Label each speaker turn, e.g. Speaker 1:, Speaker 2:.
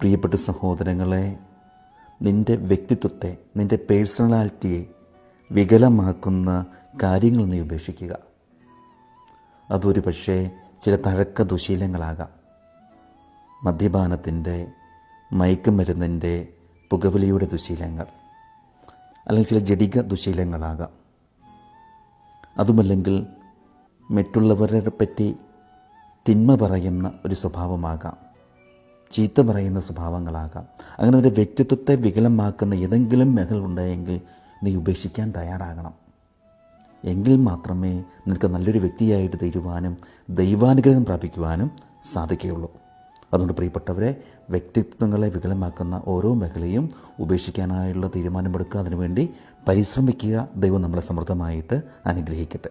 Speaker 1: പ്രിയപ്പെട്ട സഹോദരങ്ങളെ നിന്റെ വ്യക്തിത്വത്തെ നിന്റെ പേഴ്സണാലിറ്റിയെ വികലമാക്കുന്ന കാര്യങ്ങൾ നീ ഉപേക്ഷിക്കുക. അതൊരു പക്ഷേ ചില തഴക്ക ദുശീലങ്ങളാകാം. മദ്യപാനത്തിന്റെ മയക്കുമരുന്നിന്റെ പുകവലിയുടെ ദുശീലങ്ങൾ അല്ലെങ്കിൽ ചില ജടിക ദുശീലങ്ങളാകാം. അതുമല്ലെങ്കിൽ മറ്റുള്ളവരെ പറ്റി തിന്മ പറയുന്ന ഒരു സ്വഭാവമാകാം. ചീത്ത പറയുന്ന സ്വഭാവങ്ങളാകാം. അങ്ങനെ നിന്റെ വ്യക്തിത്വത്തെ വികലമാക്കുന്ന ഏതെങ്കിലും മേഖല ഉണ്ടായെങ്കിൽ നീ ഉപേക്ഷിക്കാൻ തയ്യാറാകണം. എങ്കിൽ മാത്രമേ നിനക്ക് നല്ലൊരു വ്യക്തിയായിട്ട് തീരുവാനും ദൈവാനുഗ്രഹം പ്രാപിക്കുവാനും സാധിക്കുകയുള്ളൂ. അതുകൊണ്ട് പ്രിയപ്പെട്ടവരെ വ്യക്തിത്വങ്ങളെ വികലമാക്കുന്ന ഓരോ മേഖലയും ഉപേക്ഷിക്കാനായുള്ള തീരുമാനമെടുക്കുക. അതിനുവേണ്ടി പരിശ്രമിക്കുക. ദൈവം നമ്മളെ സമൃദ്ധമായിട്ട് അനുഗ്രഹിക്കട്ടെ.